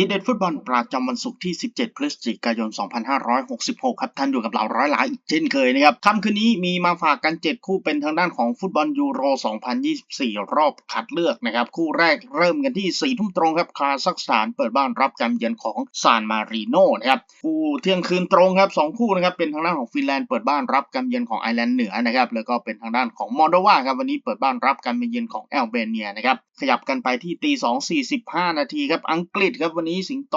ทีเด็ดฟุตบอลประจำวันศุกร์ที่ 17 พฤศจิกายน 2566 ครับ ท่านอยู่กับเราร้อยหลายอีกเช่นเคยนะครับค่ำคืนนี้มีมาฝากกัน 7 คู่เป็นทางด้านของฟุตบอลยูโร 2024 รอบคัดเลือกนะครับ คู่แรกเริ่มกันที่ 4 ทุ่มตรงครับ คาซัคสถานเปิดบ้านรับการเยือนของซานมารีโนนะครับ คู่เที่ยงคืนตรงครับ 2 คู่นะครับ เป็นทางด้านของฟินแลนด์เปิดบ้านรับการเยือนของไอร์แลนด์เหนือนะครับ แล้วก็เป็นทางด้านของมอลโดวาครับ วันนี้เปิดบ้านรับการเยือนของแอลเบเนียนะครับ ขยับกันไปที่ตีสองสี่สิบห้านาทีครับอังกฤษครับวันนี้สิงโต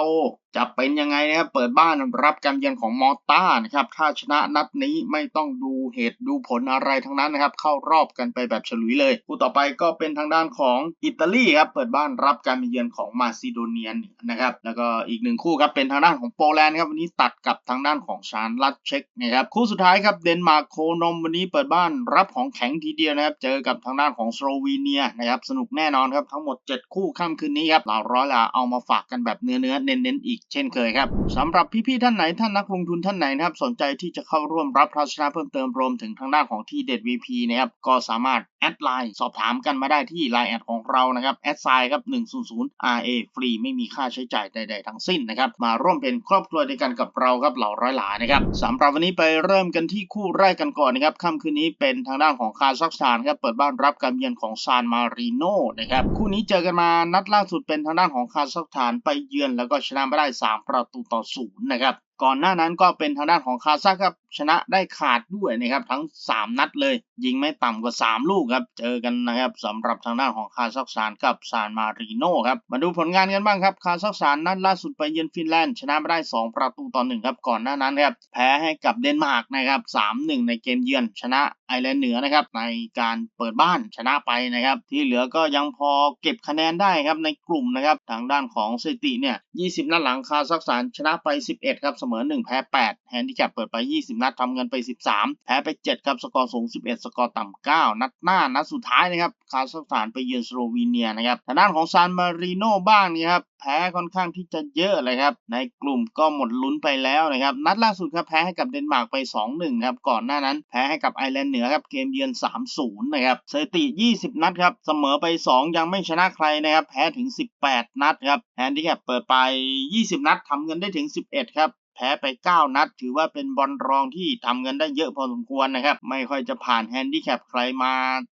จะเป็นยังไงนะครับ เปิดบ้านรับการเยือนของมอต้านะครับ ถ้าชนะนัดนี้ไม่ต้องดูเหตุดูผลอะไรทั้งนั้นนะครับ เข้ารอบกันไปแบบฉลุยเลย คู่ต่อไปก็เป็นทางด้านของอิตาลีครับ เปิดบ้านรับการเยือนของมาซิโดเนียนะครับ แล้วก็อีกหนึ่งคู่ครับเป็นทางด้านของโปแลนด์ครับ วันนี้ตัดกับทางด้านของชานลัดเช็กนะครับ คู่สุดท้ายครับเดนมาร์กโคนมวันนี้เปิดบ้านรับของแข็งทีเดียวนะครับ เจอกับทางด้านของสโลวีเนียนะครับ สนุกแน่นอนครับ ทั้งหมด 7 คู่ค่ำคืนนี้ครับเราร้อยละเอามาฝากกันแบบเนื้อเนื้อเน้นๆอีกเช่นเคยครับสำหรับพี่ๆท่านไหนท่านนักลงทุนท่านไหนนะครับสนใจที่จะเข้าร่วมรับทัศนะเพิ่มเติมรวมถึงทางด้านของที่เด็ด VP นะครับก็สามารถแอดไลน์สอบถามกันมาได้ที่ไลน์แอดของเรานะครับแอดไซน์ครับ100 RA ฟรีไม่มีค่าใช้จ่ายใด ๆ ทั้งสิ้นนะครับมาร่วมเป็นครอบครัวด้วยกันกับเราครับเหล่าร้อยหลานะครับสำหรับวันนี้ไปเริ่มกันที่คู่แรกกันก่อนนะครับค่ำคืนนี้เป็นทางด้านของคาซัคสถานครับเปิดบ้านรับการเยือนของซานมารีโนนะครับคู่นี้เจอกันมานัดล่าสุดเป็นทางด้านของคาซัคสถานไปเยือนแล้วก็ชนะไปได้3 ประตูต่อศูนย์นะครับก่อนหน้านั้นก็เป็นทางด้านของคาซัคครับชนะได้ขาดด้วยนะครับทั้ง 3 นัดเลย ยิงไม่ต่ำกว่า 3 ลูกครับเจอกันนะครับสำหรับทางด้านของคาซัคสถานกับซานมารีโนครับมาดูผลงานกันบ้างครับคาซัคสถานนัดล่าสุดไปเยือนฟินแลนด์ชนะไปได้ 2 ประตูต่อ1ครับก่อนหน้านั้นครับแพ้ให้กับเดนมาร์กนะครับ3-1 ในเกมเยือน ชนะไอร์แลนด์เหนือนะครับในการเปิดบ้านชนะไปนะครับที่เหลือก็ยังพอเก็บคะแนนได้ครับในกลุ่มนะครับทางด้านของสถิติเนี่ย 20 นัดหลังคาซัคสถานชนะไป 11 ครับเสมอ 1 แพ้ 8 แฮนดิแคปเปิดไป 20 นัดทำเงินไป 13 แพ้ไป 7 ครับ สกอร์สูง 11 สกอร์ต่ำ 9 นัดหน้า นัดสุดท้ายนะครับ คาซัคสถานไปเยือนสโลวีเนียนะครับ ทางด้านของซานมาริโนบ้างนี่ครับ แพ้ค่อนข้างที่จะเยอะเลยครับในกลุ่มก็หมดลุ้นไปแล้วนะครับนัดล่าสุดครับแพ้ให้กับเดนมาร์กไป 2-1ครับก่อนหน้านั้นแพ้ให้กับไอร์แลนด์เหนือครับเกมเยือน 3-0 นะครับสถิติ 20 นัดครับเสมอไป 2 ยังไม่ชนะใครนะครับแพ้ถึง 18 นัดครับแฮนดิแคปเปิดไป 20 นัดทำเงินได้ถึง 11 ครับแพ้ไป 9 นัด ถือว่าเป็นบอลรองที่ทำเงินได้เยอะพอสมควรนะครับ ไม่ค่อยจะผ่านแฮนดิแคปใครมา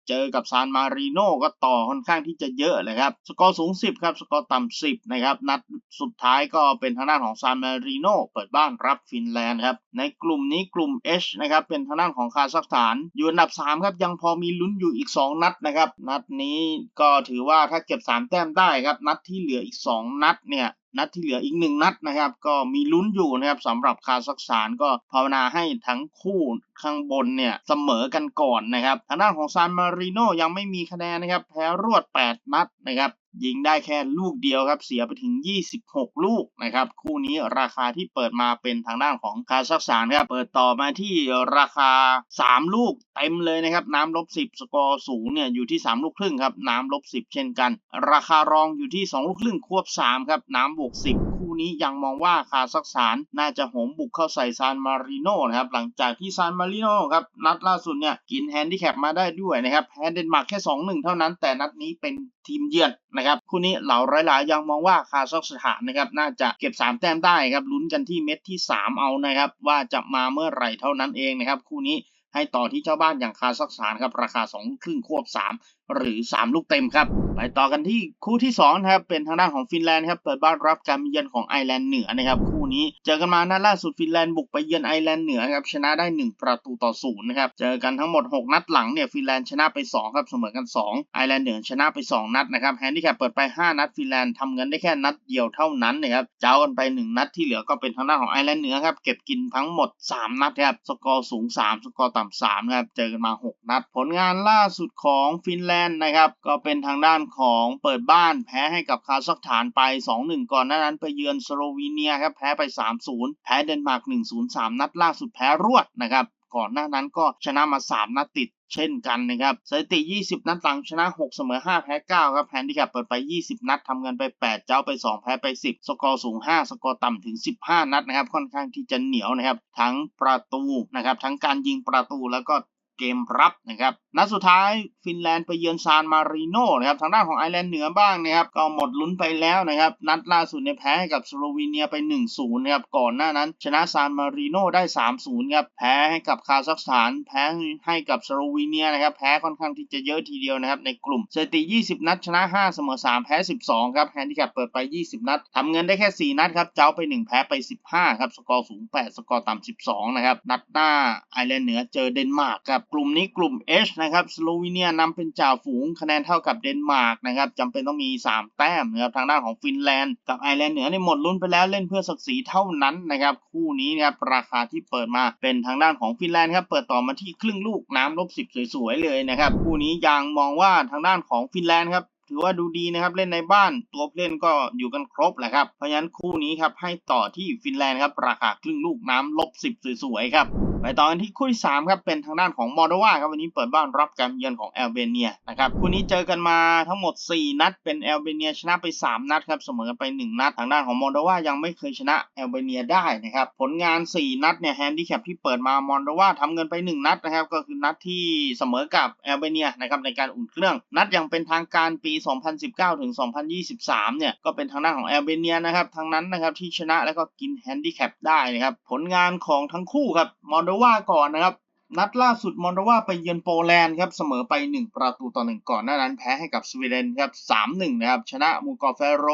เจอกับซานมารีโนก็ต่อค่อนข้างที่จะเยอะเลยครับ สกอร์สูง 10 ครับ สกอร์ต่ำ10นะะครับ นัดสุดท้ายก็เป็นทางด้านของซานมาริโนเปิดบ้านรับฟินแลนด์ครับ ในกลุ่มนี้กลุ่ม H นะครับ เป็นทางด้านของคาซัคสถาน อยู่อันดับ 3 ครับ ยังพอมีลุ้นอยู่อีก 2 นัดนะครับ นัดนี้ก็ถือว่าถ้าเก็บ 3 แต้มได้ครับ นัดที่เหลืออีก 2 นัดเนี่ยนัดที่เหลืออีกหนึ่งนัดนะครับ ก็มีลุ้นอยู่นะครับสำหรับคาซัคสถานก็ภาวนาให้ทั้งคู่ข้างบนเนี่ยเสมอกันก่อนนะครับทางด้านของซานมารีโนยังไม่มีคะแนนนะครับแพ้รวด 8 นัดนะครับยิงได้แค่ลูกเดียวครับ เสียไปถึง 26 ลูกนะครับ คู่นี้ราคาที่เปิดมาเป็นทางด้านของคาซัคสถานครับเปิดต่อมาที่ราคา 3 ลูกเต็มเลยนะครับ น้ำลบ 10 สกอร์สูงเนี่ยอยู่ที่ 3 ลูกครึ่งครับ น้ำลบ 10 เช่นกัน ราคารองอยู่ที่ 2 ลูกครึ่งควบ 3 ครับ น้ำบวก 10 คู่นี้ยังมองว่าคาซัคสถานน่าจะโหมบุกเข้าใส่ซานมารีโนนะครับหลังจากที่ซานมารีโนครับนัดล่าสุดเนี่ยกินแฮนดิแคปมาได้ด้วยนะครับแพ้เดนมาร์กแค่ 2-1 เท่านั้น แต่นัดนี้เป็นทีมเยือนนะครับคู่นี้เหล่าหลายๆ ยังมองว่าคาซัคสถานนะครับน่าจะเก็บ 3 แต้มได้ครับลุ้นกันที่เม็ดที่ 3 เอานะครับว่าจะมาเมื่อไหร่เท่านั้นเองนะครับคู่นี้ให้ต่อที่เจ้าบ้านอย่างคาซัคสถานครับราคา2ครึ่งควบ3หรือ 3 ลูกเต็มครับ ไปต่อกันที่คู่ที่2นะครับเป็นทางด้านของฟินแลนด์ครับเปิดบ้านรับการเยือนของไอร์แลนด์เหนือนะครับคู่นี้เจอกันมานัดล่าสุดฟินแลนด์บุกไปเยือนไอร์แลนด์เหนือครับชนะได้ 1 ประตูต่อศูนย์นะครับเจอกันทั้งหมด 6 นัดหลังเนี่ยฟินแลนด์ชนะไป2ครับเสมอกัน 2 ไอร์แลนด์เหนือชนะไป 2 นัดนะครับแฮนดิแคปเปิดไป 5 นัดฟินแลนด์ทำเงินได้แค่นัดเดียวเท่านั้นนะครับเจ้ากันไป 1 นัดที่เหลือก็เป็นทางด้านของไอร์แลนด์เหนือครับเก็บกินทั้งหมด 3 นัดครับสกอร์สูง 3 สกอร์ต่ำ3ครับเจอกันมา 6 นัด ผลงานล่าสุดของฟินแลนด์นะครับ ก็เป็นทางด้านของเปิดบ้านแพ้ให้กับคาซัคสถานไป 2-1 ก่อนหน้านั้นไปเยือนสโลวีเนียครับแพ้ไป 3-0 แพ้เดนมาร์ก 1-0 3 นัดล่าสุดแพ้รวดนะครับก่อนหน้านั้นก็ชนะมา 3 นัดติดเช่นกันนะครับสถิติ 20 นัดหลังชนะ 6 เสมอ 5 แพ้ 9 ครับแฮนดิแคปเปิดไป 20 นัดทำเงินไป 8 เจ้าไป 2 แพ้ไป 10 สกอร์สูง 5 สกอร์ต่ำถึง 15 นัดนะครับ ค่อนข้างที่จะเหนียวนะครับ ทั้งประตูนะครับ ทั้งการยิงประตูแล้วก็ เกมรับนะครับนัดสุดท้ายฟินแลนด์ไปเยือนซานมาริโนนะครับทางด้านของไอร์แลนด์เหนือบ้างนะครับก็หมดลุ้นไปแล้วนะครับนัดล่าสุดในยแพ้ให้กับสโลวีเนียไป 1-0นะครับก่อนหน้านั้น ชนะซานมาริโนได้ 3-0ครับแพ้ให้กับคาซัคสถานแพ้ให้กับสโลวีเนียนะครับแพ้ค่อนข้างที่จะเยอะทีเดียวนะครับในกลุ่มสถิติ 20 นัดชนะ 5 เสมอ 3 แพ้ 12ครับแฮนดิแคปเปิดไป 20 นัดทำเงินได้แค่ 4 นัดครับเจ้าไป 1 แพ้ไป 15ครับสกอร์สูง 8 สกอร์ต่ำ12นะครับนัดหน้าไอร์แลนด์เหนือเจอเดนมาร์กครับกลุ่มนี้กลุ่ม H นะครับสโลวีเนียนำเป็นจ่าฝูงคะแนนเท่ากับเดนมาร์กนะครับจำเป็นต้องมี 3 แต้มนะครับทางด้านของฟินแลนด์กับไอร์แลนด์เหนือในหมดลุ้นไปแล้วเล่นเพื่อศักดิ์ศรีเท่านั้นนะครับคู่นี้นะครับราคาที่เปิดมาเป็นทางด้านของฟินแลนด์ครับเปิดต่อมาที่ครึ่งลูกน้ำลบ10สวยๆเลยนะครับคู่นี้ยังมองว่าทางด้านของฟินแลนด์ครับถือว่าดูดีนะครับเล่นในบ้านตัวเล่นก็อยู่กันครบแหละครับเพราะฉะนั้นคู่นี้ครับให้ต่อที่ฟินแลนด์ครับราคาครึ่งลูกน้ำลบ10สวยๆครับ ไปต่อกันที่คู่ที่3ครับเป็นทางด้านของมอลโดวาครับวันนี้เปิดบ้านรับการเยือนของแอลเบเนียนะครับคู่นี้เจอกันมาทั้งหมด 4 นัด เป็นแอลเบเนียชนะไป 3 นัดครับเสมอกันไป 1 นัด ทางด้านของมอลโดวายังไม่เคยชนะแอลเบเนียได้นะครับผลงาน 4 นัดเนี่ยแฮนดิแคปที่เปิดมามอลโดวาทำเงินไป 1 นัดนะครับก็คือนัดที่เสมอกับแอลเบเนียนะครับในการอุ่นเครื่อง นัดอย่างเป็นทางการปี 2019 ถึง 2023 เนี่ยก็เป็นทางด้านของแอลเบเนียนะครับทางนั้นนะครับที่ชนะแล้วก็กินแฮนดิแคปได้นะครับผลงานของทั้งคู่ครับมอลโดวาก่อนนะครับ นัดล่าสุดมอนโดวาไปเยือนโปแลนด์ครับเสมอไป 1 ประตูต่อ 1 ก่อนหน้านั้นแพ้ให้กับสวีเดนครับ 3-1 นะครับ ชนะมูกอร์เฟโร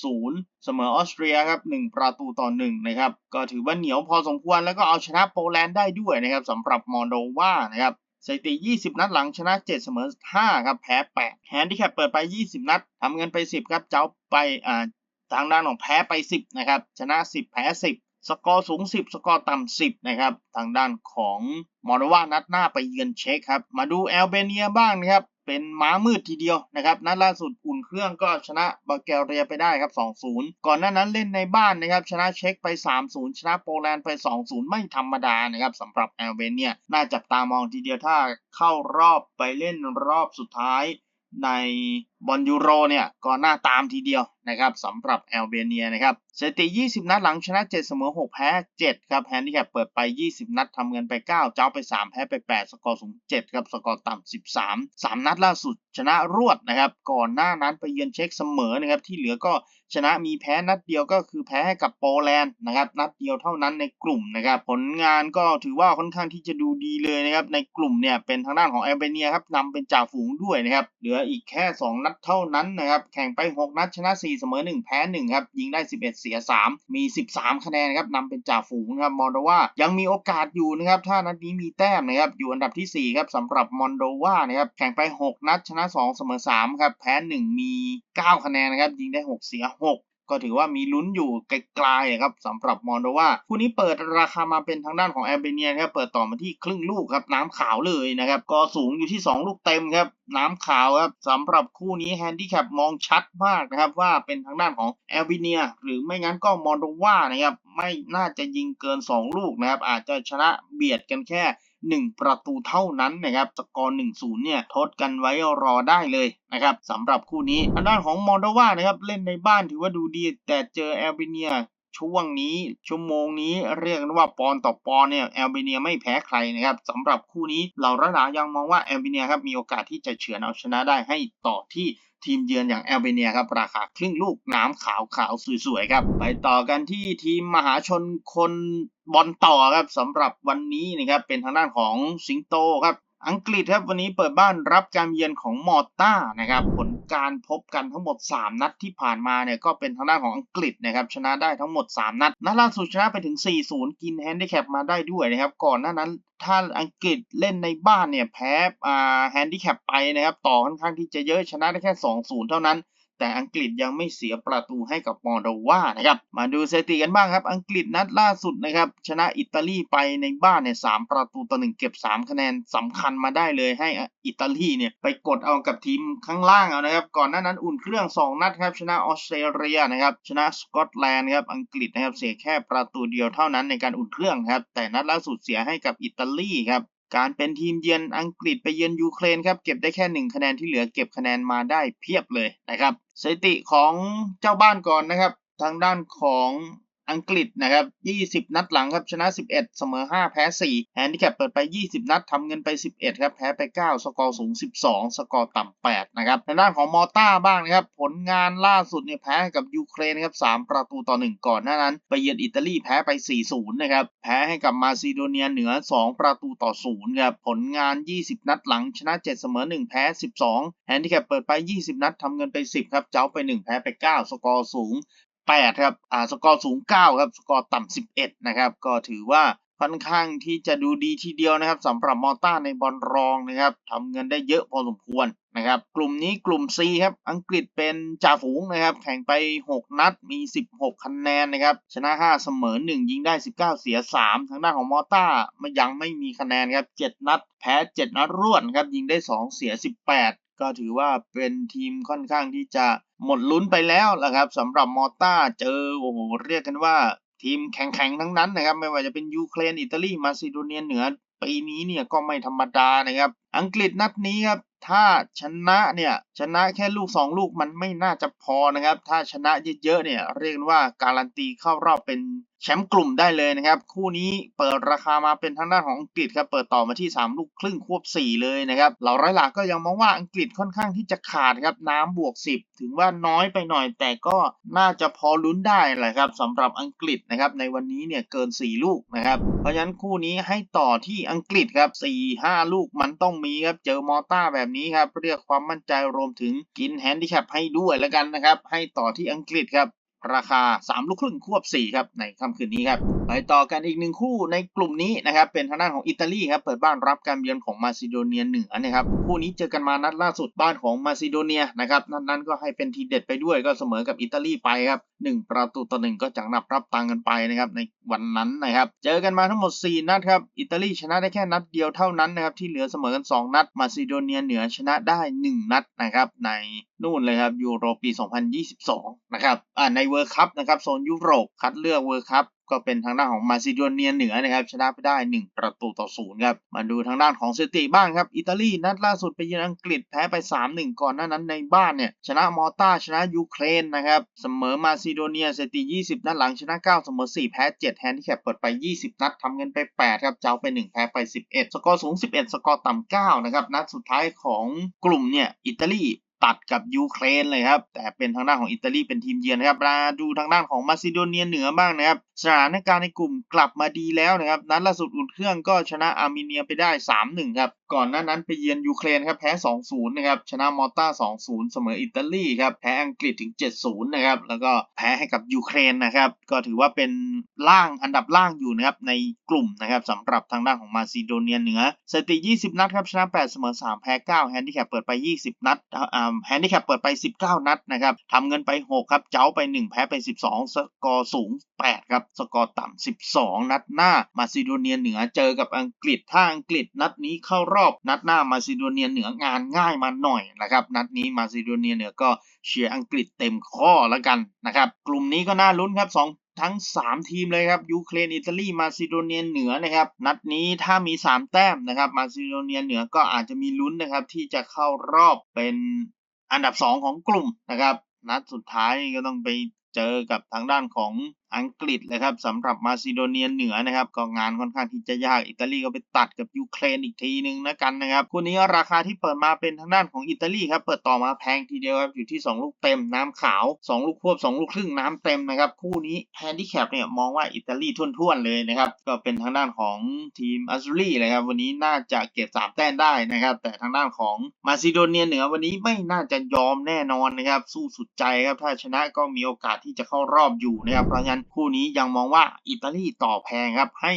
1-0 เสมอออสเตรียครับ 1 ประตูต่อ 1 นะครับ ก็ถือว่าเหนียวพอสมควรแล้วก็เอาชนะโปแลนด์ได้ด้วยนะครับสำหรับมอนโดวานะครับสถิติ 20 นัดหลังชนะ 7 เสมอ 5 ครับ แพ้ 8 แฮนดิแคปเปิดไป 20 นัด ทำเงินไป 10 ครับ เจ้าไป อ่า ทางด้านของแพ้ไป 10 นะครับ ชนะ 10 แพ้ 10 สกอร์สูง 10 สกอร์ต่ำ10 นะครับ ทางด้านของมอร์วานัดหน้าไปเยือนเช็คครับ มาดูแอลเบเนียบ้างนะครับ เป็นม้ามืดทีเดียวนะครับ นัดล่าสุดอุ่นเครื่องก็ชนะบัลแกเรียไปได้ครับ 2-0 ก่อนหน้านั้นเล่นในบ้านนะครับ ชนะเช็คไป 3-0 ชนะโปแลนด์ไป 2-0 ไม่ธรรมดานะครับสำหรับแอลเบเนีย น่าจับตามองทีเดียวถ้าเข้ารอบไปเล่นรอบสุดท้ายใน บอลยูโรเนี่ยก็น่าตามทีเดียวนะครับสำหรับแอลเบเนียนะครับสถิติ 20 นัดหลังชนะ 7 เสมอ 6 แพ้ 7 ครับแฮนดิแคปเปิดไป 20 นัดทำเงินไป 9 เจ้าไป 3 แพ้ไป 8 สกอร์สูง 7 ครับ สกอร์ต่ำ 13 3 นัดล่าสุดชนะรวดนะครับ ก่อนหน้านั้นไปเยือนเช็คเสมอนะครับ ที่เหลือก็ชนะมีแพ้นัดเดียวก็คือแพ้ให้กับโปแลนด์นะครับ นัดเดียวเท่านั้นในกลุ่มนะครับ ผลงานก็ถือว่าค่อนข้างที่จะดูดีเลยนะครับ ในกลุ่มเนี่ยเป็นทางด้านของแอลเบเนียครับนำเป็นจ่าฝูงด้วยนะครับ เหลืออีกแค่ 2 นัดเท่านั้นนะครับ แข่งไป 6 นัดชนะ 4 เสมอ 1 แพ้ 1 ครับ ยิงได้ 11 เสีย 3 มี 13 คะแนนครับนำเป็นจ่าฝูงครับมอนโดวายังมีโอกาสอยู่นะครับ ถ้านัดนี้มีแต้มนะครับ อยู่อันดับทีสี่ 4 ครับสำหรับมอนโดวานะครับ แข่งไป 6 นัดชนะ 2 เสมอ 3 ครับ แพ้ 1 มี 9 คะแนนนะครับ ยิงได้ 6 เสีย 6ก็ถือว่ามีลุ้นอยู่ไกลๆครับสำหรับมอนโดวาคู่นี้เปิดราคามาเป็นทางด้านของแอลเบเนียครับเปิดต่อมาที่ครึ่งลูกครับน้ำขาวเลยนะครับ ก็สูงอยู่ที่ 2 ลูกเต็มครับ น้ำขาวครับสำหรับคู่นี้แฮนดิแคปมองชัดมากนะครับ ว่าเป็นทางด้านของแอลเบเนีย หรือไม่งั้นก็มอนโดวานะครับ ไม่น่าจะยิงเกิน 2 ลูกนะครับ อาจจะชนะเบียดกันแค่ 1 ประตูเท่านั้นนะครับสกอร์1-0เนี่ยทดกันไว้รอได้เลยนะครับสำหรับคู่นี้ทางด้านของมอลโดวานะครับเล่นในบ้านถือว่าดูดีแต่เจอแอลเบเนีย ช่วงนี้ชั่วโมงนี้เรียกว่าปอนต่อปอนเนี่ยแอลเบเนียไม่แพ้ใครนะครับสำหรับคู่นี้เราระดายังมองว่าแอลเบเนียครับมีโอกาสที่จะเฉือนเอาชนะได้ให้ต่อที่ทีมเยือนอย่างแอลเบเนียครับราคาครึ่งลูกน้ำขาวขาวสวยๆครับ ไปต่อกันที่ทีมมหาชนคนบอลต่อครับสำหรับวันนี้นะครับเป็นทางด้านของสิงโตครับ อังกฤษครับวันนี้เปิดบ้านรับการเยือนของมอร์ต้านะครับผลการพบกันทั้งหมด 3 นัดที่ผ่านมาเนี่ยก็เป็นทางด้านของอังกฤษนะครับชนะได้ทั้งหมด 3 นัดนัดล่าสุดชนะไปถึง 4-0 กินแฮนดิแคปมาได้ด้วยนะครับก่อนหน้านั้นถ้าอังกฤษเล่นในบ้านเนี่ยแพ้แฮนดิแคปไปนะครับต่อค่อนข้างที่จะเยอะชนะได้แค่ 2-0 เท่านั้น แต่อังกฤษยังไม่เสียประตูให้กับมอร์โดวานะครับ มาดูสถิติกันบ้างครับ อังกฤษนัดล่าสุดนะครับ ชนะอิตาลีไปในบ้านเนี่ยสประตูต่อหนึ่งเก็บ 3 คะแนนสำคัญมาได้เลยให้อิตาลีเนี่ยไปกดเอากับทีมข้างล่างเอานะครับ ก่อนหน้านั้นอุ่นเครื่อง 2 นัดครับ ชนะออสเตรเลียนะครับชนะสกอตแลนด์ครับอังกฤษนะครับเสียแค่ประตูเดียวเท่านั้นในการอุ่นเครื่องครับแต่นัดล่าสุดเสียให้กับอิตาลีครับ การเป็นทีมเยือนอังกฤษไปเยือนยูเครนครับเก็บได้แค่ 1 คะแนนที่เหลือเก็บคะแนนมาได้เพียบเลยนะครับสถิติของเจ้าบ้านก่อนนะครับ ทางด้านของ อังกฤษนะครับ 20 นัดหลังครับชนะ 11 เสมอ 5 แพ้ 4 แฮนดิแคปเปิดไป 20 นัดทำเงินไป 11 ครับแพ้ไป 9 สกอร์สูง 12 สกอร์ต่ำ 8 นะครับทางด้านของมอต้าบ้างนะครับ ผลงานล่าสุดเนี่ยแพ้ให้กับยูเครนครับ 3 ประตูต่อ 1 ก่อนหน้านั้น ไปเยือนอิตาลีแพ้ไป 4-0 นะครับ แพ้ให้กับมาซิโดเนียเหนือ 2 ประตูต่อ 0 ครับ ผลงาน 20 นัดหลังชนะ 7 เสมอ 1 แพ้ 12 แฮนดิแคปเปิดไป 20 นัดทำเงินไป 10 ครับ เจ้าไป 1 แพ้ไป 9 สกอร์สูง 8 ครับอ่าสกอร์สูง 9 ครับ สกอร์ต่ำ11 นะครับ ก็ถือว่าค่อนข้างที่จะดูดีทีเดียวนะครับสำหรับมอต้าในบอลรองนะครับทำเงินได้เยอะพอสมควรนะครับ กลุ่มนี้กลุ่ม C ครับ อังกฤษเป็นจ่าฝูงนะครับ แข่งไป 6 นัดมี 16 คะแนนนะครับ ชนะ 5 เสมอ 1 ยิงได้ 19 เสีย 3 ทางด้านของมอต้าไม่ยังไม่มีคะแนนครับ 7 นัด แพ้ 7 นัดรวดครับ ยิงได้ 2 เสีย 18 ก็ถือว่าเป็นทีมค่อนข้างที่จะหมดลุ้นไปแล้วละครับสำหรับมอต้าเจอโอ้โหเรียกกันว่าทีมแข็งๆทั้งนั้นนะครับ ไม่ว่าจะเป็นยูเครนอิตาลีมาซิโดเนียเหนือปีนี้เนี่ยก็ไม่ธรรมดานะครับ อังกฤษนัดนี้ครับถ้าชนะเนี่ยชนะแค่ลูก 2 ลูกมันไม่น่าจะพอนะครับ ถ้าชนะเยอะๆเนี่ยเรียกว่าการันตีเข้ารอบเป็น แชมป์กลุ่มได้เลยนะครับ คู่นี้เปิดราคามาเป็นทางด้านของอังกฤษครับเปิดต่อมาที่ 3 ลูกครึ่งควบ 4 เลยนะครับเหล่าร้อยหลักก็ยังมองว่าอังกฤษค่อนข้างที่จะขาดครับน้ำบวก 10 ถึงว่าน้อยไปหน่อย แต่ก็น่าจะพอลุ้นได้แหละครับสำหรับอังกฤษนะครับในวันนี้เนี่ยเกิน 4 ลูกนะครับเพราะฉะนั้นคู่นี้ให้ต่อที่อังกฤษครับ4-5 ลูกมันต้องมีครับเจอมอต้าแบบนี้ครับเรียกความมั่นใจรวมถึงกินแฮนดิแคปให้ด้วยแล้วกันนะครับให้ต่อที่อังกฤษครับ ราคา 3 ลูกครึ่งควบ 4 ครับ ในค่ำคืนนี้ครับ ไปต่อกันอีกหนึ่งคู่ในกลุ่มนี้นะครับ เป็นทางด้านของอิตาลีครับ เปิดบ้านรับการเยือนของมาซิโดเนียเหนือนะครับ คู่นี้เจอกันมานัดล่าสุดบ้านของมาซิโดเนียนะครับนัดนั้นก็ให้เป็นทีเด็ดไปด้วยก็เสมอกับอิตาลีไปครับ1ประตูต่อหนึ่งก็จังหนับรับตังกันไปนะครับในวันนั้นนะครับ เจอกันมาทั้งหมด 4 นัดครับ อิตาลีชนะได้แค่นัดเดียวเท่านั้นนะครับ ที่เหลือเสมอกัน 2 นัด มาซิโดเนียเหนือชนะได้ 1 นัดนะครับ ในนู่นเลยครับยูโรปี 2022 นะครับอ่าในเวิร์คัพนะครับโซนยุโรปคัดเลือกเวิร์คัพก็เป็นทางด้านของมาซิโดเนียเหนือนะครับชนะไปได้ 1 ประตูต่อศูนย์ครับมาดูทางด้านของสถิติบ้างครับ อิตาลีนัดล่าสุดไปเยือนอังกฤษแพ้ไป 3-1 ก่อนหน้านั้นในบ้านเนี่ยชนะมอต้าชนะยูเครนนะครับเสมอมาซิโดเนียสถิติ 20 นัดหลังชนะ 9 เสมอ 4 แพ้ 7 แฮนดิแคปเปิดไป 20 นัดทำเงินไป 8 ครับ เจ้าไป 1 แพ้ไป 11 สกอร์สูง 11 สกอร์ต่ำ9นะครับนัดสุดท้ายของกลุ่มเนี่ยอิตาลี ตัดกับยูเครนเลยครับ แต่เป็นทางด้านของอิตาลีเป็นทีมเยือนนะครับมาดูทางด้านของมาซิโดเนียเหนือบ้างนะครับ สถานการณ์ในกลุ่มกลับมาดีแล้วนะครับ นัดล่าสุดอุ่นเครื่องก็ชนะอาร์เมเนียไปได้ 3-1 ครับ ก่อนหน้านั้นไปเยือนยูเครนครับแพ้ 2-0 นะครับ ชนะมอลตา2-0 เสมออิตาลีครับ แพ้อังกฤษถึง 7-0 นะครับ แล้วก็แพ้ให้กับยูเครนนะครับ ก็ถือว่าเป็นล่างอันดับล่างอยู่นะครับในกลุ่มนะครับสำหรับทางด้านของมาซิโดเนียเหนือสถิติ 20 นัดครับ ชนะ 8 เสมอ 3 แพ้ 9 แฮนดิแคปเปิดไป 20 นัดอ่าแฮนดิแคปเปิดไป 19 นัดนะครับทำเงินไป 6 ครับ เจ้าไป 1 แพ้ไป 12 สกอร์สูง 8 ครับ สกอร์ต่ำ 12 นัดหน้า มาซิโดเนียเหนือเจอกับอังกฤษ ถ้าอังกฤษนัดนี้เข้ารอบอบนัดหน้ามาซิโดเนียเหนืองานง่ายมาหน่อยนะครับนัดนี้มาซิโดเนียเหนือก็เชียร์อังกฤษเต็มข้อแล้วกันนะครับกลุ่มนี้ก็น่าลุ้นครับสองทั้ง 3 ทีมเลยครับยูเครนอิตาลีมาซิโดเนียเหนือนะครับนัดนี้ถ้ามี 3 แต้มนะครับมาซิโดเนียเหนือก็อาจจะมีลุ้นนะครับที่จะเข้ารอบเป็นอันดับ 2 ของกลุ่มนะครับนัดสุดท้ายก็ต้องไปเจอกับทางด้านของ อังกฤษเลยครับสำหรับมาซิโดเนียเหนือนะครับก็งานค่อนข้างที่จะยากอิตาลีก็ไปตัดกับยูเครนอีกทีนึงนะกันนะครับคู่นี้ราคาที่เปิดมาเป็นทางด้านของอิตาลีครับเปิดต่อมาแพงทีเดียวครับอยู่ที่ 2 ลูกเต็มน้ำขาว 2 ลูกควบ 2 ลูกครึ่งน้ำเต็มนะครับคู่นี้แฮนดิแคปเนี่ยมองว่าอิตาลีท่วนๆเลยนะครับก็เป็นทางด้านของทีมอัซซูรีเลยครับวันนี้น่าจะเก็บ3แต้มได้นะครับแต่ทางด้านของมาซิโดเนียเหนือวันนี้ไม่น่าจะยอมแน่นอนนะครับสู้สุดใจครับถ้าชนะก็มีโอกาสที่จะเข้ารอบอยู่นะครับเพราะฉะนั้นคู่นี้ยังมองว่าอิตาลีต่อแพงครับ ให้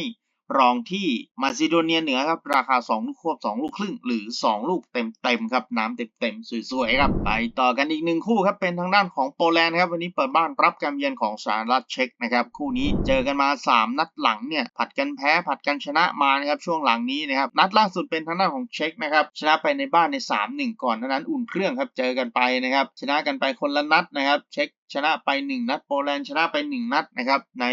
รองที่มาซิโดเนียเหนือครับ ราคา 2 ลูกควบ 2 ลูกครึ่ง หรือ 2 ลูกเต็มๆครับ น้ำเต็มๆสวยๆครับ ไปต่อกันอีกหนึ่งคู่ครับ เป็นทางด้านของโปแลนด์ครับ วันนี้เปิดบ้านรับการเยือนของสหรัฐเช็กนะครับ คู่นี้เจอกันมา 3 นัดหลังเนี่ย ผัดกันแพ้ผัดกันชนะมานะครับ ช่วงหลังนี้นะครับ นัดล่าสุดเป็นทางด้านของเช็กนะครับ ชนะไปในบ้านใน 3-1 ก่อนเท่านั้นอุ่นเครื่องครับ เจอกันไปนะครับ ชนะกันไปคนละนัดนะครับ เช็กชนะไป 1 นัดโปแลนด์ชนะไป 1 นัดนะครับใน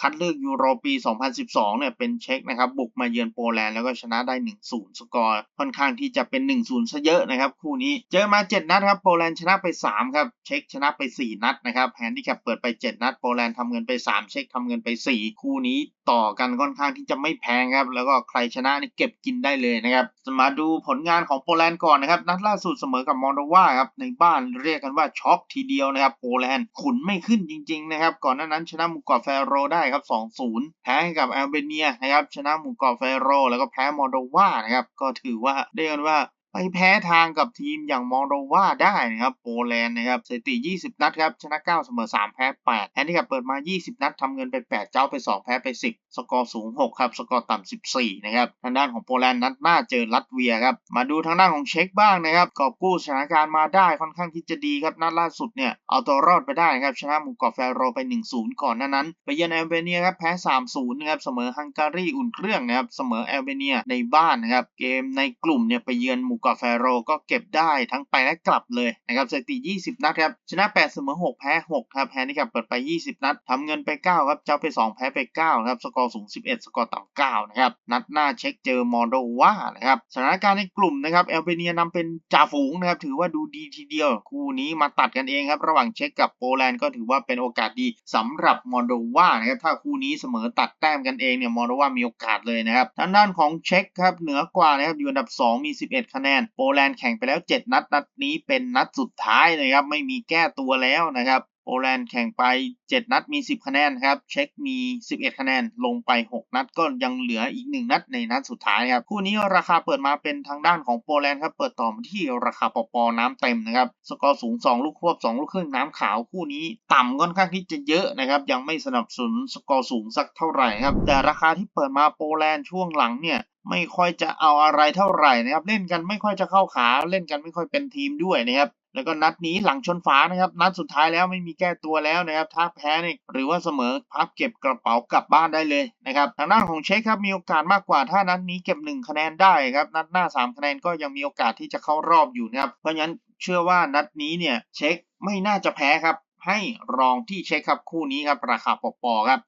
คัดเลือกยูโรปี 2012 เนี่ยเป็นเช็กนะครับบุกมาเยือนโปแลนด์แล้วก็ชนะได้ 1-0 สกอร์ค่อนข้างที่จะเป็น 1-0 ซะเยอะนะครับคู่นี้เจอมา 7 นัดครับโปแลนด์ชนะไป 3 ครับ เช็กชนะไป 4 นัดนะครับแฮนดิแคปเปิดไป 7 นัดโปแลนด์ทำเงินไป 3 เช็กทำเงินไป 4 คู่นี้ ต่อกันค่อนข้างที่จะไม่แพงครับ แล้วก็ใครชนะนี่เก็บกินได้เลยนะครับมาดูผลงานของโปแลนด์ก่อนนะครับ นัดล่าสุดเสมอกับมอลโดวาครับในบ้านเรียกกันว่าช็อกทีเดียวนะครับโปแลนด์ขุนไม่ขึ้นจริงๆนะครับก่อนหน้านั้นชนะหมู่เกรอบแฟโรได้ครับ 2-0 แพ้กับแอลเบเนียนะครับชนะหมู่เกรอบแฟโรแล้วก็แพ้มอลโดวานะครับก็ถือว่าเรียกกันว่า ไปแพ้ทางกับทีมอย่างมอโดวาได้นะครับโปแลนด์นะครับสถิติ 20 นัดครับชนะ 9 เสมอ 3 แพ้ 8 แฮนดี้กับเปิดมา 20 นัดทำเงินไป 8 เจ้าไป 2 แพ้ไป 10 สกอร์สูง 6 ครับ สกอร์ต่ำ 14 นะครับทางด้านของโปแลนด์นัดหน้าเจอลัตเวียครับ มาดูทางด้านของเช็คบ้างนะครับกอบกู้สถานการณ์มาได้ค่อนข้างที่จะดีครับนัดล่าสุดเนี่ยเอาตัวรอดไปได้ครับชนะหมูกรอบแฟโรไป 1-0 ก่อนหน้านั้นไปเยือนแอลเบเนียครับแพ้ 3-0 นะครับเสมอฮังการีอุ่นเครื่องนะครับเสมอแอลเบเนียในบ้านนะครับเกมในกลุ่มเนี่ยไปเยือนหมูกรอบแฟโรก็เก็บได้ทั้งไปและกลับเลยนะครับสถิติ 20 นัดครับ ชนะ 8 เสมอ 6 แพ้ 6 ครับแฮนดี้ครับเปิดไป 20 นัดทำเงินไป 9 ครับ เจ้าไป 2 แพ้ไป 9 ครับ สกอร์สูง 11 สกอร์ต่ำ 9 นะครับ นัดหน้าเช็คเจอมอลโดวานะครับ สถานการณ์ในกลุ่มนะครับเอลเบเนียนำเป็นจ่าฝูงนะครับ ถือว่าดูดีทีเดียว คู่นี้มาตัดกันเองครับ ระหว่างเช็คกับโปแลนด์ก็ถือว่าเป็นโอกาสดีสำหรับมอลโดวานะครับ ถ้าคู่นี้เสมอตัดแต้มกันเองเนี่ยมอลโดวามีโอกาสเลยนะครับ ทางด้านของเช็คครับเหนือกว่านะครับอยู่อันดับ 2 มี 11 คะแนนโปแลนด์แข่งไปแล้ว 7 นัดนัดนี้เป็นนัดสุดท้ายนะครับ ไม่มีแก้ตัวแล้วนะครับ โปแลนด์แข่งไป 7 นัดมี 10 คะแนนครับ เช็คมี 11 คะแนนลงไป 6 นัดก็ยังเหลืออีก 1 นัดในนัดสุดท้ายครับ คู่นี้ราคาเปิดมาเป็นทางด้านของโปแลนด์ครับ เปิดต่อมาที่ราคาปอปอน้ำเต็มนะครับ สกอร์สูง 2 ลูกควบ 2 ลูกครึ่งน้ำขาวคู่นี้ต่ำค่อนข้างที่จะเยอะนะครับ ยังไม่สนับสนุนสกอร์สูงสักเท่าไหร่ครับ แต่ราคาที่เปิดมาโปแลนด์ช่วงหลังเนี่ย ไม่ค่อยจะเอาอะไรเท่าไหร่นะครับ เล่นกันไม่ค่อยจะเข้าขาเล่นกันไม่ค่อยเป็นทีมด้วยนะครับ แล้วก็นัดนี้หลังชนฝานะครับ นัดสุดท้ายแล้วไม่มีแก้ตัวแล้วนะครับ ถ้าแพ้เนี่ยหรือว่าเสมอพับเก็บกระเป๋ากลับบ้านได้เลยนะครับทางด้านของเช็คครับมีโอกาสมากกว่าถ้านัดนี้เก็บ 1 คะแนนได้ครับนัดหน้า 3 คะแนนก็ยังมีโอกาสที่จะเข้ารอบอยู่นะครับเพราะฉะนั้นเชื่อว่านัดนี้เนี่ยเช็คไม่น่าจะแพ้ครับให้รองที่เช็คครับคู่นี้ครับราคาปอปอครับ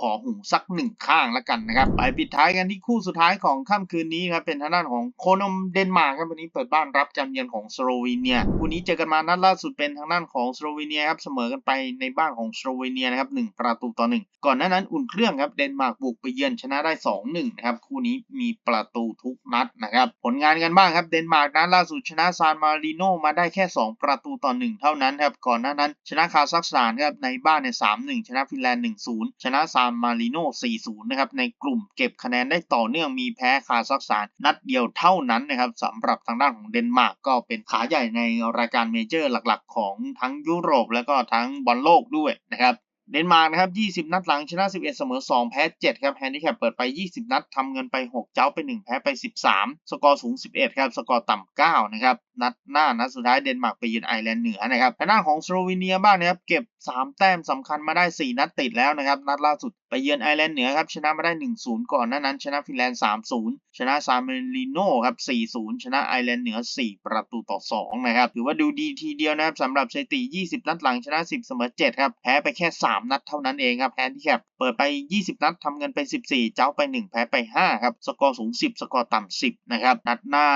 ขอหูสักหนึ่งข้างแล้วกันนะครับ ไปปิดท้ายกันที่คู่สุดท้ายของค่ำคืนนี้ครับเป็นทางด้านของโคนมเดนมาร์กครับวันนี้เปิดบ้านรับจำเยือนของสโลวีเนียคู่นี้เจอกันมานัดล่าสุดเป็นทางด้านของสโลวีเนียครับเสมอกันไปในบ้านของสโลวีเนียนะครับหนึ่งประตูต่อหนึ่งก่อนหน้านั้นอุ่นเครื่องครับเดนมาร์กบุกไปเยือนชนะได้ 2-1นะครับคู่นี้มีประตูทุกนัดนะครับผลงานกันบ้างครับเดนมาร์กนัดล่าสุดชนะซานมาริโนมาได้แค่ 2 ประตูต่อ 1 เท่านั้นครับก่อนหน้านั้นชนะคาซัคสถานครับในบ้านใน3-1 ชนะฟินแลนด์1-0ชนะซานมาริโน่4-0 นะครับ ในกลุ่มเก็บคะแนนได้ต่อเนื่องมีแพ้คาซัคสถานนัดเดียวเท่านั้นนะครับสำหรับทางด้านของเดนมาร์กก็เป็นขาใหญ่ในรายการเมเจอร์หลักๆ ของทั้งยุโรป และก็ทั้งบอลโลกด้วยนะครับ เดนมาร์กนะครับ 20 นัดหลังชนะ 11 เสมอ 2 แพ้ 7 ครับแฮนดิแคปเปิดไป 20 นัดทำเงินไป 6 เจ้าไป 1 แพ้ไป 13 สกอร์สูง 11 ครับ สกอร์ต่ำ 9 นะครับ นัดหน้า นัดสุดท้ายเดนมาร์กไปยืนไอร์แลนด์เหนือนะครับทางด้านของสโลวีเนียบ้างนะครับ เก็บ 3 แต้มสำคัญมาได้ 4 นัดติดแล้วนะครับ นัดล่าสุด เยือนไอร์แลนด์เหนือครับชนะมาได้ 1-0 ก่อนหน้านั้นชนะฟินแลนด์ 3-0 ชนะซาเมริโนครับ 4-0 ชนะไอร์แลนด์เหนือ 4 ประตูต่อ 2 นะครับ ถือว่าดูดีทีเดียวนะครับสำหรับสถิติ 20 นัดหลังชนะ 10 เสมอ 7 ครับ แพ้ไปแค่ 3 นัดเท่านั้นเองครับแฮนดิแคปเปิดไป 20 นัดทำเงินไป 14 เจ้าไป 1 แพ้ไป 5 ครับ สกอร์สูง 10 สกอร์ต่ำ 10 นะครับ นัดหน้า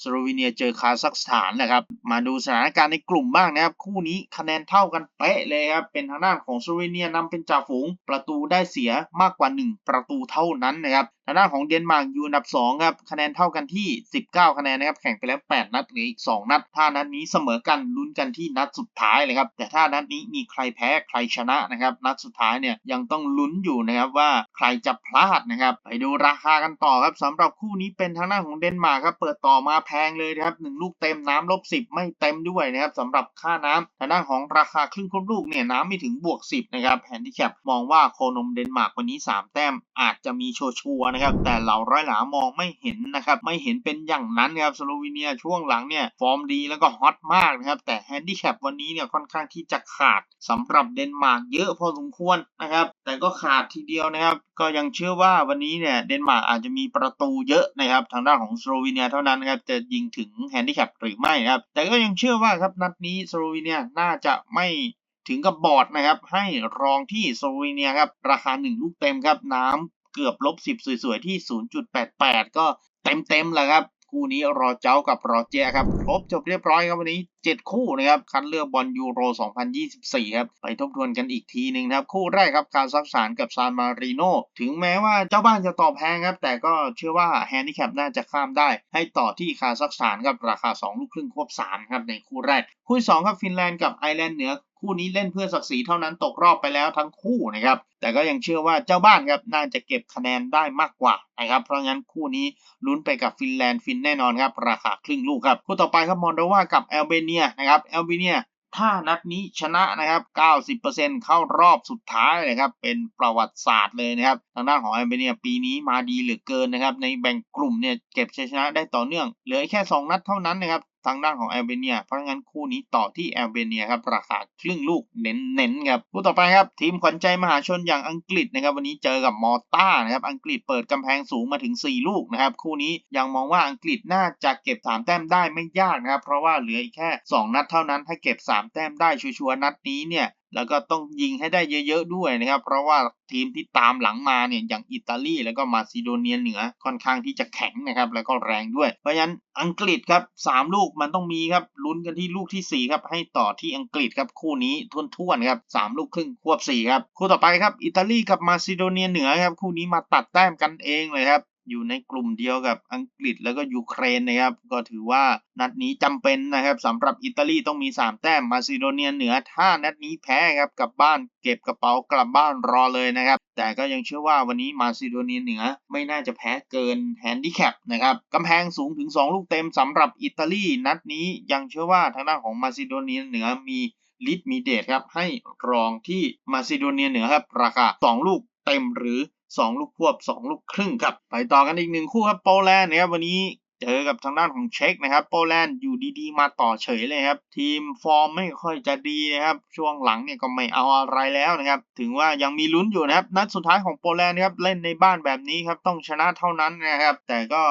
สโลวีเนียเจอคาซัคสถานนะครับ มาดูสถานการณ์ในกลุ่มบ้างนะครับ คู่นี้คะแนนเท่ากันเป๊ะเลยครับ เป็นทางด้านของสโลวีเนียนำเป็นจ่าฝูง ประตูได้เสียมากกว่า 1 ประตูเท่านั้นนะครับทางด้านของเดนมาร์กอยู่อันดับ2ครับคะแนนเท่ากันที่ 19 คะแนนนะครับแข่งไปแล้ว 8 นัดเหลืออีก 2 นัด ถ้านัดนี้เสมอกันลุ้นกันที่นัดสุดท้ายเลยครับแต่ถ้านัดนี้มีใครแพ้ใครชนะนะครับนัดสุดท้ายเนี่ยยังต้องลุ้นอยู่นะครับว่าใครจะพลาดนะครับไปดูราคากันต่อครับสำหรับคู่นี้เป็นทางด้านของเดนมาร์กครับเปิดต่อมาแพงเลยนะครับหนึ่งลูกเต็มน้ำลบ10 ไม่เต็มด้วยนะครับสำหรับค่าน้ำทางด้านของราคาครึ่งครบลูกเนี่ยน้ำไม่ถึงบวก 10นะครับแฮนดิแคปมองว่าโคนมเดนมาร์กวันนี้ 3 แต้มอาจจะมีชัวร์ๆนะครับแต่เหล่าร้อยหลามองไม่เห็นนะครับไม่เห็นเป็นอย่างนั้นนะครับสโลวีเนียช่วงหลังเนี่ยฟอร์มดีแล้วก็ฮอตมากนะครับแต่แฮนดิแคปวันนี้เนี่ยค่อนข้างที่จะขาดสำหรับเดนมาร์กเยอะพอสมควรนะครับแต่ก็ขาดทีเดียวนะครับก็ยังเชื่อว่าวันนี้เนี่ยเดนมาร์กอาจจะมีประตูเยอะนะครับทางด้านของสโลวีเนียเท่านั้นนะครับจะยิงถึงแฮนดิแคปหรือไม่นะครับแต่ก็ยังเชื่อว่าครับนัดนี้สโลวีเนียน่าจะไม่ถึงกับบอร์ดนะครับให้รองที่สโลวีเนียครับราคา 1 ลูกเต็มครับน้ำ เกือบลบ10สวยๆ ที่ 0.88 ก็เต็มๆแหละครับคู่นี้รอเจ้ากับรอเจยครับครบจบเรียบร้อยครับวันนี้ 7 คู่นะครับ คัดเลือกบอลยูโร 2024 ครับ ไปทบทวนกันอีกทีหนึ่งครับ คู่แรกครับ คาซัคสถานกับซานมารีโน ถึงแม้ว่าเจ้าบ้านจะตอบแพงครับ แต่ก็เชื่อว่าแฮนดิแคปน่าจะข้ามได้ ให้ต่อที่คาซัคสถานครับราคา 2 ลูกครึ่งควบ 3 ครับ ในคู่แรก คู่ที่สองครับ ฟินแลนด์กับไอร์แลนด์เหนือ คู่นี้เล่นเพื่อศักดิ์ศรีเท่านั้นตกรอบไปแล้วทั้งคู่นะครับ แต่ก็ยังเชื่อว่าเจ้าบ้านครับน่าจะเก็บคะแนนได้มากกว่านะครับ เพราะงั้นคู่นี้ลุ้นไปกับฟินแลนด์ฟินแน่นอนครับ ราคาครึ่งลูกครับ คู่ต่อไปครับมอนโดวากับแอลเบเนียนะครับแอลเบเนียถ้านัดนี้ชนะนะครับ 90%เข้ารอบสุดท้ายเลยครับ เป็นประวัติศาสตร์เลยนะครับ ทางด้านของแอลเบเนียปีนี้มาดีเหลือเกินนะครับ ในแบ่งกลุ่มเนี่ยเก็บชัยชนะได้ต่อเนื่อง เหลือแค่ 2 นัดเท่านั้นนะครับ ทางด้านของแอลเบเนีย เพราะงั้นคู่นี้ต่อที่แอลเบเนียครับราคาครึ่งลูกเน้นๆครับคู่ต่อไปครับทีมขวัญใจมหาชนอย่างอังกฤษนะครับวันนี้เจอกับมอลตานะครับอังกฤษเปิดกำแพงสูงมาถึง 4 ลูกนะครับคู่นี้ยังมองว่าอังกฤษน่าจะเก็บ 3 แต้มได้ไม่ยากนะครับเพราะว่าเหลืออีกแค่ 2 นัดเท่านั้นถ้าเก็บ 3 แต้มได้ชัวร์ๆนัดนี้เนี่ย แล้วก็ต้องยิงให้ได้เยอะๆด้วยนะครับ เพราะว่าทีมที่ตามหลังมาเนี่ยอย่างอิตาลีแล้วก็มาซิโดเนียเหนือค่อนข้างที่จะแข็งนะครับ แล้วก็แรงด้วย เพราะฉะนั้นอังกฤษครับ3ลูกมันต้องมีครับลุ้นกันที่ลูกทีสี่4ครับให้ต่อที่อังกฤษครับคู่นี้ทุ่นๆครับ3ลูกครึ่งควบ4ครับคู่ต่อไปครับอิตาลีกับมาซิโดเนียเหนือครับคู่นี้มาตัดแต้มกันเองเลยครับ อยู่ในกลุ่มเดียวกับอังกฤษแล้วก็ยูเครนนะครับ ก็ถือว่านัดนี้จำเป็นนะครับสำหรับอิตาลีต้องมี 3 แต้มมาซิโดเนียเหนือถ้านัดนี้แพ้ครับกลับบ้านเก็บกระเป๋ากลับบ้านรอเลยนะครับ แต่ก็ยังเชื่อว่าวันนี้มาซิโดเนียเหนือไม่น่าจะแพ้เกินแฮนดิแคปนะครับกำแพงสูงถึง 2 ลูกเต็มสำหรับอิตาลีนัดนี้ยังเชื่อว่าทางด้านของมาซิโดเนียเหนือมีลิดมีเดทครับให้รองที่มาซิโดเนียเหนือครับราคา 2 ลูกเต็มหรือ 2 ลูกควบ 2 ลูกครึ่งครับ ไปต่อกันอีกหนึ่งคู่ครับโปแลนด์นะครับวันนี้เจอกับทางด้านของเช็กนะครับโปแลนด์อยู่ดีๆ มาต่อเฉยเลยครับ ทีมฟอร์มไม่ค่อยจะดีนะครับ ช่วงหลังเนี่ยก็ไม่เอาอะไรแล้วนะครับ ถึงว่ายังมีลุ้นอยู่นะครับ นัดสุดท้ายของโปแลนด์นะครับเล่นในบ้านแบบนี้ครับต้องชนะเท่านั้นนะครับ แต่ก็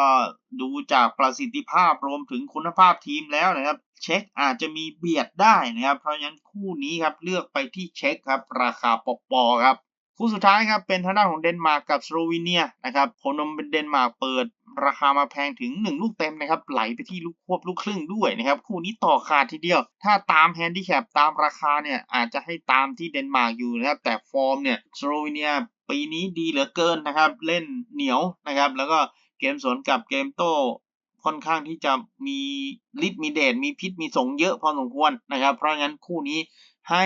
ดูจากประสิทธิภาพรวมถึงคุณภาพทีมแล้วนะครับ เช็คอาจจะมีเบียดได้นะครับ เพราะฉะนั้นคู่นี้ครับเลือกไปที่เช็คครับ ราคาปปอครับ คู่สุดท้ายครับเป็นทางด้านของเดนมาร์กกับสโลวีเนียนะครับโคนมเป็นเดนมาร์กเปิดราคามาแพงถึง 1 ลูกเต็มนะครับไหลไปที่ลูกควบลูกครึ่งด้วยนะครับคู่นี้ต่อขาดทีเดียว ถ้าตามแฮนดิแคปตามราคาเนี่ยอาจจะให้ตามที่เดนมาร์กอยู่นะครับแต่ฟอร์มเนี่ยสโลวีเนียปีนี้ดีเหลือเกินนะครับเล่นเหนียวนะครับแล้วก็เกมสวนกับเกมโต้ค่อนข้างที่จะมีฤทธิ์มีเดชมีพิษมีสงเยอะพอสมควรนะครับเพราะงั้นคู่นี้ให้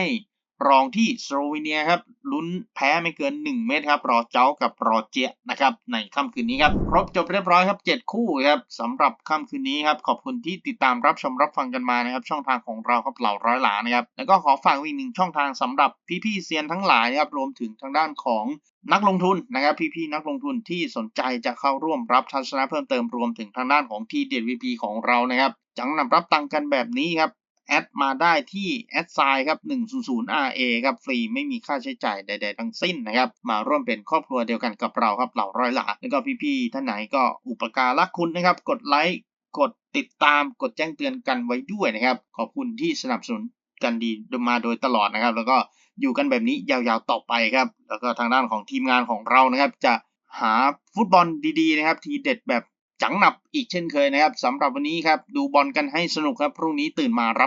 รองที่สโลวีเนียครับลุ้นแพ้ไม่เกิน 1 เม็ดครับ รอเจ้ากับรอเจียนะครับในค่ำคืนนี้ครับ ครบจบเรียบร้อยครับ 7 คู่ครับสำหรับค่ำคืนนี้ครับ ขอบคุณที่ติดตามรับชมรับฟังกันมานะครับ ช่องทางของเราครับเหล่าร้อยหลานะครับ แล้วก็ขอฝากอีกหนึ่งช่องทางสำหรับพี่ๆเซียนทั้งหลายครับรวมถึงทางด้านของนักลงทุนนะครับพี่ๆนักลงทุนที่สนใจจะเข้าร่วมรับทัศนะเพิ่มเติมรวมถึงทางด้านของทีเด็ดวีพีของเรานะครับจังนำรับตังกันแบบนี้ครับ แอดมาได้ที่แอดไซน์ครับ 100 RA ครับฟรีไม่มีค่าใช้จ่ายใด ๆ ทั้งสิ้นนะครับ มาร่วมเป็นครอบครัวเดียวกันกับเราครับเหล่าร้อยหลาแล้วก็พี่ๆท่านไหนก็อุปการะคุณนะครับ กดไลค์กดติดตามกดแจ้งเตือนกันไว้ด้วยนะครับ ขอบคุณที่สนับสนุนกันดีมาโดยตลอดนะครับ แล้วก็อยู่กันแบบนี้ยาวๆต่อไปครับ แล้วก็ทางด้านของทีมงานของเรานะครับ จะหาฟุตบอลดีๆนะครับ ทีเด็ดแบบจังหนับอีกเช่นเคยนะครับสำหรับวันนี้ครับ ดูบอลกันให้สนุกครับ พรุ่งนี้ตื่นมารับ